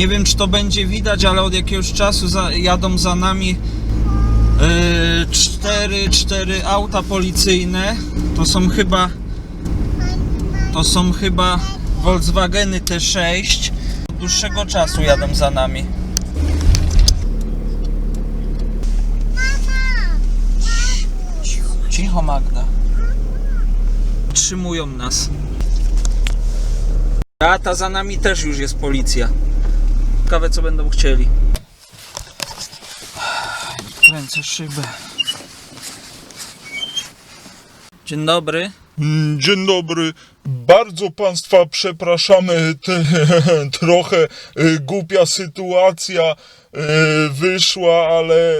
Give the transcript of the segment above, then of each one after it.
Nie wiem, czy to będzie widać, ale od jakiegoś czasu za, jadą za nami yy, cztery, cztery auta policyjne. To są chyba to są chyba Volkswageny T6. Od dłuższego czasu jadą za nami. Cicho Magda. Trzymują nas. A ta za nami też już jest policja. Ciekawe co będą chcieli. Kręcę szybę. Dzień dobry. Dzień dobry. Bardzo Państwa przepraszamy. Te, trochę y, głupia sytuacja y, wyszła, ale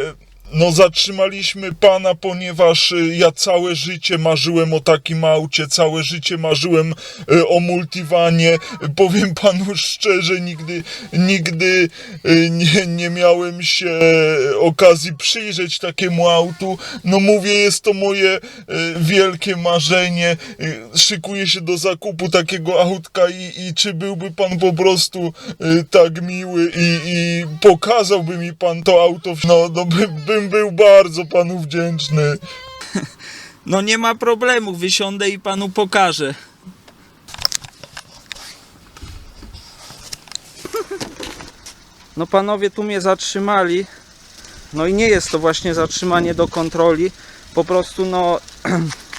no zatrzymaliśmy Pana, ponieważ y, ja całe życie marzyłem o takim aucie, całe życie marzyłem y, o multiwanie. Powiem Panu szczerze, nigdy, nigdy y, nie, nie miałem się okazji przyjrzeć takiemu autu. No mówię, jest to moje wielkie marzenie. Szykuję się do zakupu takiego autka i, i czy byłby pan po prostu tak miły i, i pokazałby mi pan to auto? No, no by, bym był bardzo panu wdzięczny. No nie ma problemu, wysiądę i panu pokażę. No panowie tu mnie zatrzymali. No i nie jest to właśnie zatrzymanie do kontroli. Po prostu no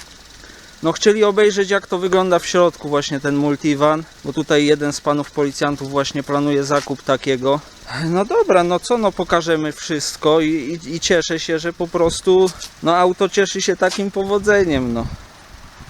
no chcieli obejrzeć jak to wygląda w środku właśnie ten multivan, bo tutaj jeden z panów policjantów właśnie planuje zakup takiego. No dobra, no co, no pokażemy wszystko i, i, i cieszę się, że po prostu no auto cieszy się takim powodzeniem, no.